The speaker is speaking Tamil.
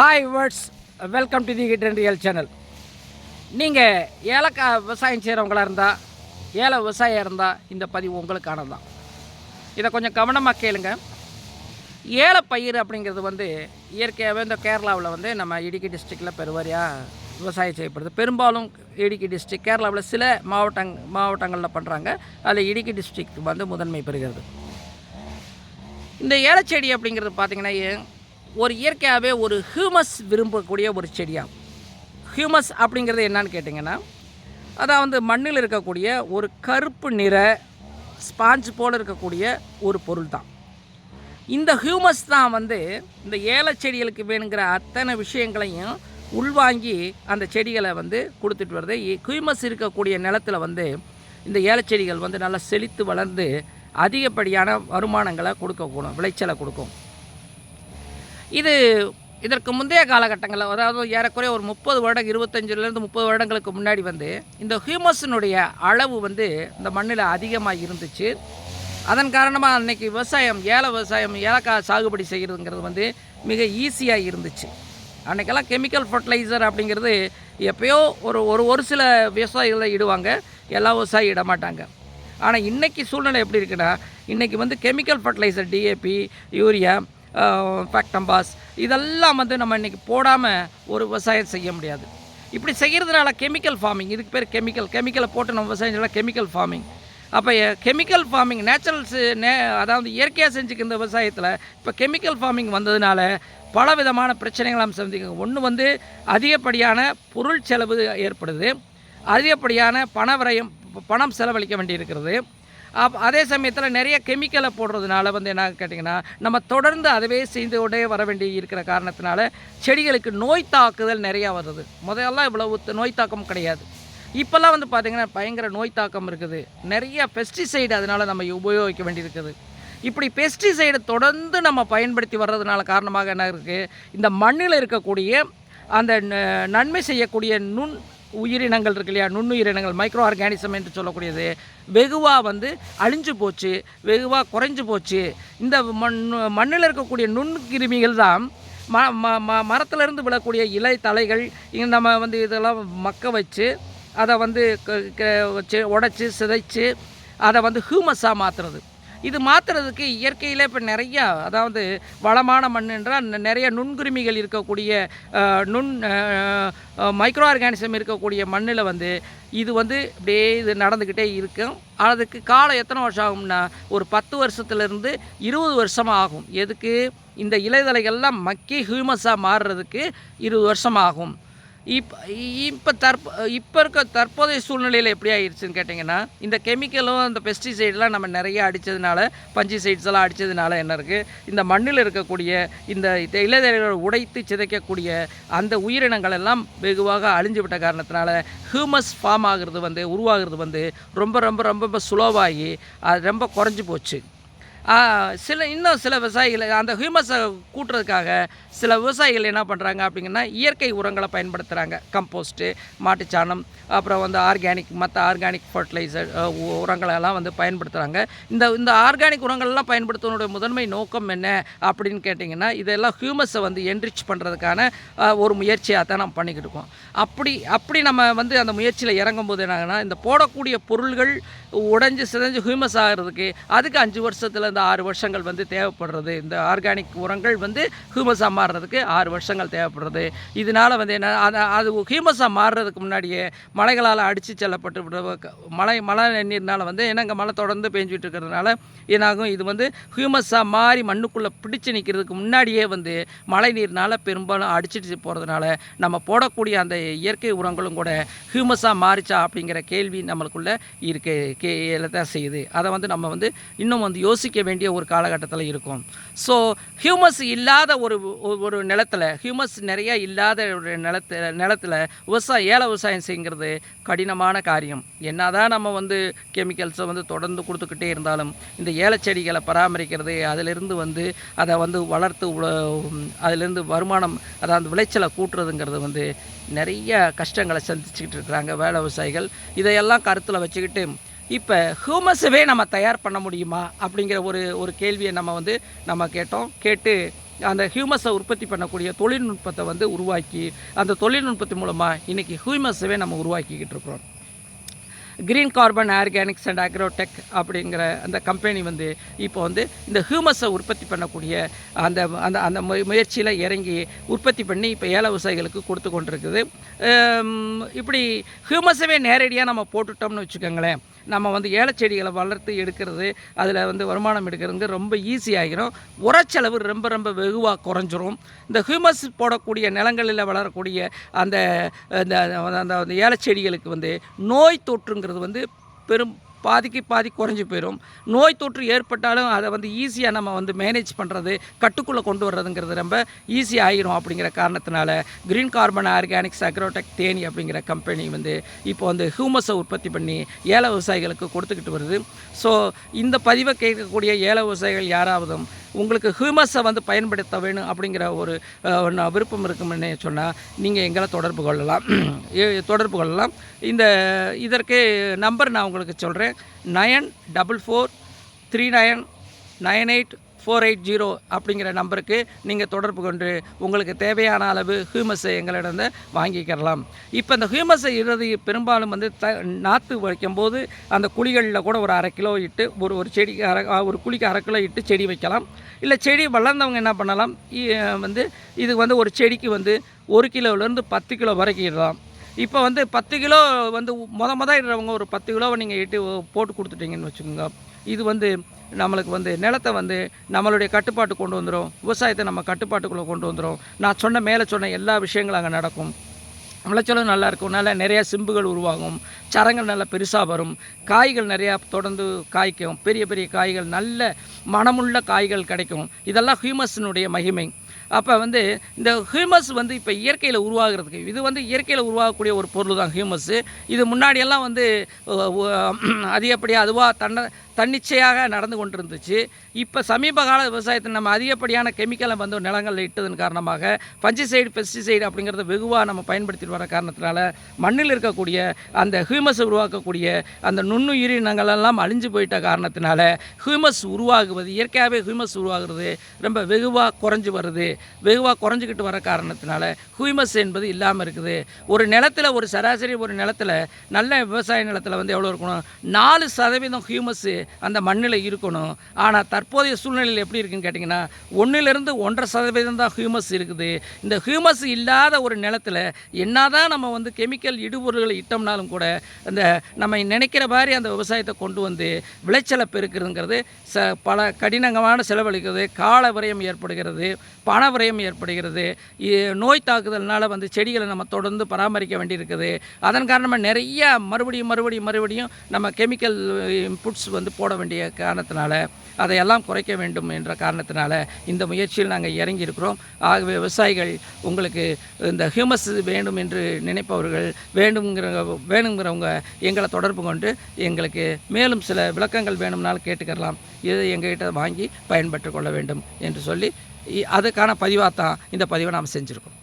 Hi words welcome to the hit real channel நீங்கள் ஏலக்காய் விவசாயம் செய்கிறவங்களா இருந்தால் ஏல விவசாயம் இருந்தால் இந்த பதிவு உங்களுக்கானது தான். இதை கொஞ்சம் கவனமாக கேளுங்க. ஏலப்பயிர் அப்படிங்கிறது வந்து இயற்கையாகவே இந்த கேரளாவில் வந்து நம்ம இடுக்கி டிஸ்ட்ரிக்டில் பெருவாரியாக விவசாயம் செய்யப்படுது. பெரும்பாலும் இடுக்கி டிஸ்ட்ரிக் கேரளாவில் சில மாவட்டங் மாவட்டங்களில் பண்ணுறாங்க அதில் இடுக்கி டிஸ்ட்ரிக்ட் வந்து முதன்மை பெறுகிறது. இந்த ஏலச்செடி அப்படிங்கிறது பார்த்தீங்கன்னா ஒரு இயற்கையாகவே ஒரு ஹியூமஸ் விரும்பக்கூடிய ஒரு செடியாகும் ஹியூமஸ் அப்படிங்கிறது என்னன்னு கேட்டிங்கன்னா அதான் வந்து மண்ணில் இருக்கக்கூடிய ஒரு கருப்பு நிற ஸ்பாஞ்ச் போல் இருக்கக்கூடிய ஒரு பொருள் தான் இந்த ஹியூமஸ் தான் வந்து இந்த ஏலச்செடிகளுக்கு வேணுங்கிற அத்தனை விஷயங்களையும் உள்வாங்கி அந்த செடிகளை வந்து கொடுத்துட்டு வருது. இ- ஹியூமஸ் இருக்கக்கூடிய நிலத்தில் வந்து இந்த ஏலச்செடிகள் வந்து நல்லா செழித்து வளர்ந்து அதிகப்படியான வருமானங்களை கொடுக்கக்கூடும் விளைச்சலை கொடுக்கும். இது இதற்கு முந்தைய காலகட்டங்களில் அதாவது ஏறக்குறைய ஒரு முப்பது வருடம் இருபத்தஞ்சிலேருந்து முப்பது வருடங்களுக்கு முன்னாடி வந்து இந்த ஹியூமஸினுடைய அளவு வந்து இந்த மண்ணில் அதிகமாக இருந்துச்சு. அதன் காரணமாக அன்னைக்கு விவசாயம் ஏல விவசாயம் ஏலக்காய் சாகுபடி செய்கிறதுங்கிறது வந்து மிக ஈஸியாக இருந்துச்சு. அன்றைக்கெல்லாம் கெமிக்கல் ஃபர்டிலைசர் அப்படிங்கிறது எப்பயோ ஒரு ஒரு ஒரு சில விவசாயிகளை இடுவாங்க எல்லா விவசாயி இட மாட்டாங்க. ஆனால் இன்றைக்கி சூழ்நிலை எப்படி இருக்குன்னா இன்றைக்கி வந்து chemical fertilizer DAP urea Factamfos இதெல்லாம் வந்து நம்ம இன்றைக்கி போடாமல் ஒரு விவசாயம் செய்ய முடியாது. இப்படி செய்கிறதுனால கெமிக்கல் ஃபார்மிங் இதுக்கு பேர் கெமிக்கல் கெமிக்கலை போட்டு நம்ம விவசாயம் செய்யலாம் கெமிக்கல் ஃபார்மிங் அப்போ கெமிக்கல் ஃபார்மிங் நேச்சுரல்ஸு நே அதாவது இயற்கையாக செஞ்சுக்கிற இந்த விவசாயத்தில் இப்போ கெமிக்கல் ஃபார்மிங் வந்ததுனால பல விதமான பிரச்சனைகள் நாம் சந்திக்க ஒன்று வந்து அதிகப்படியான பொருள் செலவு ஏற்படுது. அதிகப்படியான பண விரயம் பணம் செலவழிக்க வேண்டியிருக்கிறது. இருக்கிறது அதே சமயத்தில் நிறைய கெமிக்கலை போடுறதுனால வந்து என்ன கேட்டிங்கன்னா நம்ம தொடர்ந்து அதவே செய்து கொண்டே வர வேண்டி இருக்கிற காரணத்தினால செடிகளுக்கு நோய் தாக்குதல் நிறையா வருது முதல்ல இவ்வளவு நோய் தாக்கம் கிடையாது. இப்போல்லாம் வந்து பார்த்திங்கன்னா பயங்கர நோய் தாக்கம் இருக்குது. நிறைய பெஸ்டிசைடு அதனால் நம்ம உபயோகிக்க வேண்டியிருக்குது. இப்படி பெஸ்டிசைடு தொடர்ந்து நம்ம பயன்படுத்தி வர்றதுனால காரணமாக என்ன இருக்குது இந்த மண்ணில் இருக்கக்கூடிய அந்த நன்மை செய்யக்கூடிய நுண் உயிரினங்கள் இருக்கு இல்லையா? நுண்ணுயிரினங்கள் மைக்ரோ ஆர்கானிசம் என்று சொல்லக்கூடியது. வெகுவாக வந்து அழிஞ்சு போச்சு வெகுவாக குறைஞ்சு போச்சு. இந்த மண் மண்ணில் இருக்கக்கூடிய நுண்கிருமிகள் தான் ம ம ம மரத்துலேருந்து விழக்கூடிய இலை தலைகள் நம்ம வந்து இதெல்லாம் மக்க வச்சு அதை வந்து க- க- வச்சு உடச்சி சிதைச்சு அதை வந்து ஹியூமஸாக மாற்றுறது இது மாற்றுறதுக்கு இயற்கையிலே இப்போ நிறையா அதாவது வளமான மண் என்றால் நிறைய நுண்கிருமிகள் இருக்கக்கூடிய நுண் மைக்ரோ ஆர்கானிசம் இருக்கக்கூடிய மண்ணில் வந்து இது வந்து அப்படியே இது நடந்துக்கிட்டே இருக்கும் அதுக்கு காலம் எத்தனை வருஷம் ஆகும்னா ஒரு பத்து வருஷத்துலேருந்து இருபது வருஷம் ஆகும். எதுக்கு? இந்த இலைதலைகள்லாம் மக்கி ஹியூமஸாக மாறுறதுக்கு இருபது வருஷம் ஆகும். இப்போ இப்போ தற்ப இப்போ இருக்க தற்போதைய சூழ்நிலையில் எப்படி ஆயிடுச்சுன்னு கேட்டிங்கன்னா இந்த கெமிக்கலும் இந்த பெஸ்டிசைட்லாம் நம்ம நிறைய அடித்ததுனால பஞ்சிசைட்ஸ் எல்லாம் அடித்ததுனால என்ன இருக்குது இந்த மண்ணில் இருக்கக்கூடிய இந்த இலைதலைகளை உடைத்து சிதைக்கக்கூடிய அந்த உயிரினங்கள் எல்லாம் வெகுவாக அழிஞ்சு விட்ட காரணத்தினால ஹியூமஸ் ஃபார்ம் ஆகிறது வந்து உருவாகிறது வந்து ரொம்ப ரொம்ப ரொம்ப ரொம்ப ஸ்லோவாகி அது ரொம்ப குறைஞ்சி போச்சு. சில இன்னும் சில விவசாயிகள் அந்த ஹியூமஸை கூட்டுறதுக்காக சில விவசாயிகள் என்ன பண்ணுறாங்க அப்படிங்கன்னா இயற்கை உரங்களை பயன்படுத்துகிறாங்க கம்போஸ்ட்டு மாட்டுச்சாணம் அப்புறம் வந்து ஆர்கானிக் மற்ற ஆர்கானிக் ஃபர்டிலைசர் உரங்களை எல்லாம் வந்து பயன்படுத்துகிறாங்க இந்த இந்த ஆர்கானிக் உரங்கள்லாம் பயன்படுத்துவனுடைய முதன்மை நோக்கம் என்ன அப்படின்னு கேட்டிங்கன்னா இதெல்லாம் ஹியூமஸை வந்து என்ரிச் பண்ணுறதுக்கான ஒரு முயற்சியாக தான் நம்ம பண்ணிக்கிட்டு இருக்கோம். அப்படி அப்படி நம்ம வந்து அந்த முயற்சியில் இறங்கும்போது என்னாகுன்னா இந்த போடக்கூடிய பொருள்கள் உடஞ்சி சிதைஞ்சு ஹியூமஸ் ஆகிறதுக்கு அதுக்கு அஞ்சு வருஷத்தில் இந்த ஆறு வருஷங்கள் வந்து தேவைப்படுறது. இந்த ஆர்கானிக் உரங்கள் வந்து ஹியூமஸாக மாறுறதுக்கு ஆறு வருஷங்கள் தேவைப்படுறது. இதனால வந்து என்ன அது அது ஹியூமஸாக மாறுறதுக்கு முன்னாடியே மலைகளால் அடித்து செல்லப்பட்டு மழை மழை நீர்னால் வந்து என்னங்க மழை தொடர்ந்து பெஞ்சிட்டு இருக்கிறதுனால என்னாகும் இது வந்து ஹியூமஸாக மாறி மண்ணுக்குள்ளே பிடிச்சு நிற்கிறதுக்கு முன்னாடியே வந்து மழை நீர்னால் பெரும்பாலும் அடிச்சிட்டு போகிறதுனால நம்ம போடக்கூடிய அந்த இயற்கை உரங்களும் கூட ஹியூமஸாக மாறிச்சா அப்படிங்கிற கேள்வி நம்மளுக்குள்ளே இருக்க கே தான் செய்யுது. அதை வந்து நம்ம வந்து இன்னும் வந்து யோசிக்க வேண்டிய ஒரு காலகட்டத்தில் இருக்கும். ஸோ ஹியூமஸ் இல்லாத ஒரு ஒரு நிலத்தில் ஹியூமஸ் நிறைய இல்லாத ஒரு நிலத்துல நிலத்தில் விவசாயம் ஏல விவசாயம் செய்கிறது கடினமான காரியம். என்னதான் நம்ம வந்து கெமிக்கல்ஸை வந்து தொடர்ந்து கொடுத்துக்கிட்டே இருந்தாலும் இந்த ஏலச்செடிகளை பராமரிக்கிறது அதிலிருந்து வந்து அதை வந்து வளர்த்து அதிலிருந்து வருமானம் அதாவது விளைச்சலை கூட்டுறதுங்கிறது வந்து நிறைய கஷ்டங்களை சந்திச்சுக்கிட்டு இருக்கிறாங்க வேலை விவசாயிகள். இதையெல்லாம் கருத்தில் வச்சுக்கிட்டு இப்போ ஹியூமஸவே நம்ம தயார் பண்ண முடியுமா அப்படிங்கிற ஒரு ஒரு கேள்வியை நம்ம வந்து நம்ம கேட்டோம். கேட்டு அந்த ஹியூமஸை உற்பத்தி பண்ணக்கூடிய தொழில்நுட்பத்தை வந்து உருவாக்கி அந்த தொழில்நுட்பத்தின் மூலமாக இன்றைக்கி ஹியூமஸவே நம்ம உருவாக்கிக்கிட்டு இருக்கிறோம். Green carbon organics and agrotech அப்படிங்கிற அந்த கம்பெனி வந்து இப்போ வந்து இந்த ஹியூமஸை உற்பத்தி பண்ணக்கூடிய அந்த அந்த அந்த முயற்சியில் இறங்கி உற்பத்தி பண்ணி இப்போ ஏல விவசாயிகளுக்கு கொடுத்து கொண்டிருக்குது. இப்படி ஹியூமஸவே நேரடியாக நம்ம போட்டுட்டோம்னு வச்சுக்கோங்களேன். நம்ம வந்து ஏலச்செடிகளை வளர்த்து எடுக்கிறது அதில் வந்து வருமானம் எடுக்கிறது ரொம்ப ஈஸி ஆகிரும். உரச்செலவு ரொம்ப ரொம்ப வெகுவாக குறைஞ்சிரும். இந்த ஹியூமஸ் போடக்கூடிய நிலங்களில் வளரக்கூடிய அந்த அந்த அந்த அந்த ஏலச்செடிகளுக்கு வந்து நோய் தொற்று தொற்றுங்கிறது வந்து பெரும் பாதிக்கு பாதி குறைஞ்சி போயிடும் நோய் தொற்று ஏற்பட்டாலும் அதை வந்து ஈஸியாக நம்ம வந்து மேனேஜ் பண்ணுறது கட்டுக்குள்ளே கொண்டு வர்றதுங்கிறது ரொம்ப ஈஸி ஆகிரும் அப்படிங்கிற காரணத்தினால green carbon organics agrotech Theni அப்படிங்கிற கம்பெனி வந்து இப்போ வந்து ஹியூமஸை உற்பத்தி பண்ணி ஏல விவசாயிகளுக்கு கொடுத்துக்கிட்டு வருது. ஸோ இந்த பதிவை கேட்கக்கூடிய ஏல விவசாயிகள் யாராவதும் உங்களுக்கு ஹியூமஸை வந்து பயன்படுத்த வேணும் அப்படிங்கிற ஒரு விருப்பம் இருக்கும்னு சொன்னால் நீங்கள் எங்களை தொடர்பு கொள்ளலாம். தொடர்பு கொள்ளலாம். இந்த இதற்கு நம்பர் நான் உங்களுக்கு சொல்கிறேன் nine double four three nine nine eight four eight zero அப்படிங்கிற நம்பருக்கு நீங்கள் தொடர்பு கொண்டு உங்களுக்கு தேவையான அளவு ஹியூமஸை எங்களிடம் வாங்கிக்கிறலாம். இப்போ இந்த ஹியூமஸை இடுறது பெரும்பாலும் வந்து த நாற்று வைக்கும்போது அந்த குழிகளில் கூட ஒரு அரை கிலோ இட்டு ஒரு ஒரு செடிக்கு அரை ஒரு குழிக்கு அரை கிலோ இட்டு செடி வைக்கலாம். இல்லை செடி வளர்ந்தவங்க என்ன பண்ணலாம்? இ- வந்து இது வந்து ஒரு செடிக்கு வந்து ஒரு கிலோலேருந்து பத்து கிலோ வரைக்கும் இடலாம். இப்போ வந்து பத்து கிலோ வந்து மொத மொதல் இடுறவங்க ஒரு பத்து கிலோவை நீங்கள் இட்டு போட்டு கொடுத்துட்டீங்கன்னு வச்சுக்கோங்க. இது வந்து நம்மளுக்கு வந்து நிலத்தை வந்து நம்மளுடைய கட்டுப்பாட்டு கொண்டு வந்துடும் விவசாயத்தை நம்ம கட்டுப்பாட்டுக்குள்ளே கொண்டு வந்துடும் நான் சொன்ன மேலே சொன்ன எல்லா விஷயங்களும் அங்கே நடக்கும். விளைச்சலும் நல்லா இருக்கும். நல்லா நிறையா சிம்புகள் உருவாகும். சரங்கள் நல்லா பெருசாக வரும். காய்கள் நிறையா தொடர்ந்து காய்க்கும். பெரிய பெரிய காய்கள் நல்ல மனமுள்ள காய்கள் கிடைக்கும். இதெல்லாம் ஹியூமஸினுடைய மகிமை. அப்போ வந்து இந்த ஹியூமஸ் வந்து இப்போ இயற்கையில் உருவாகிறதுக்கு இது வந்து இயற்கையில் உருவாகக்கூடிய ஒரு பொருள் தான் ஹியூமஸ்ஸு இது முன்னாடியெல்லாம் வந்து அதிகப்படியாக அதுவாக தன்ன தன்னிச்சையாக நடந்து கொண்டிருந்துச்சு. இப்போ சமீப கால விவசாயத்தில் நம்ம அதிகப்படியான கெமிக்கலை வந்து நிலங்களில் இட்டதன் காரணமாக பஞ்சிசைடு பெஸ்டிசைடு அப்படிங்கிறத வெகுவாக நம்ம பயன்படுத்திட்டு வர காரணத்தினால மண்ணில் இருக்கக்கூடிய அந்த ஹியூமஸை உருவாக்கக்கூடிய அந்த நுண்ணுயிரினங்கள் எல்லாம் அழிஞ்சு போயிட்ட காரணத்தினால ஹியூமஸ் உருவாகுவது இயற்கையாகவே ஹியூமஸ் உருவாகிறது ரொம்ப வெகுவாக குறைஞ்சு வருது. வெகுவாக குறைஞ்சிக்கிட்டு வர காரணத்தினால ஹியூமஸ் என்பது இல்லாமல் இருக்குது. ஒரு நிலத்தில் ஒரு சராசரி ஒரு நிலத்தில் நல்ல விவசாய நிலத்தில் வந்து எவ்வளோ இருக்கணும்? நாலு சதவீதம் ஹியூமஸ்ஸு அந்த மண்ணில் இருக்கணும். ஆனால் தற்போதைய சூழ்நிலையில் எப்படி இருக்குன்னு கேட்டிங்கன்னா ஒன்றிலிருந்து ஒன்றரை சதவீதம் தான் ஹியூமஸ் இருக்குது. இந்த ஹியூமஸ் இல்லாத ஒரு நிலத்தில் என்னதான் நம்ம வந்து கெமிக்கல் இடுபொருள்களை இட்டோம்னாலும் கூட அந்த நம்ம நினைக்கிற மாதிரி அந்த விவசாயத்தை கொண்டு வந்து விளைச்சலை பெருக்கிறதுங்கிறது ச பல கடினமான செலவழிக்கிறது. கால விரயம் ஏற்படுகிறது பண விரயம் ஏற்படுகிறது. இ- நோய் தாக்குதல்னால் வந்து செடிகளை நம்ம தொடர்ந்து பராமரிக்க வேண்டியிருக்குது. அதன் காரணமாக நிறைய மறுபடியும் மறுபடியும் மறுபடியும் நம்ம கெமிக்கல் இன்புட்ஸ் eh, வந்து போட வேண்டிய காரணத்தினால அதையெல்லாம் குறைக்க வேண்டும் என்ற காரணத்தினால இந்த முயற்சியில் நாங்கள் இறங்கி இருக்கிறோம். ஆகவே விவசாயிகள் உங்களுக்கு இந்த ஹியூமஸ் வேண்டும் என்று நினைப்பவர்கள் வேண்டுங்கிற வேணுங்கிறவங்க எங்களை தொடர்பு கொண்டு எங்களுக்கு மேலும் சில விளக்கங்கள் வேணும்னாலும் கேட்டுக்கலாம் இதை எங்ககிட்ட வாங்கி பயன்பெற்று கொள்ள வேண்டும் என்று சொல்லி அதுக்கான பதிவாக தான் இந்த பதிவை நாம் செஞ்சுருக்கோம்.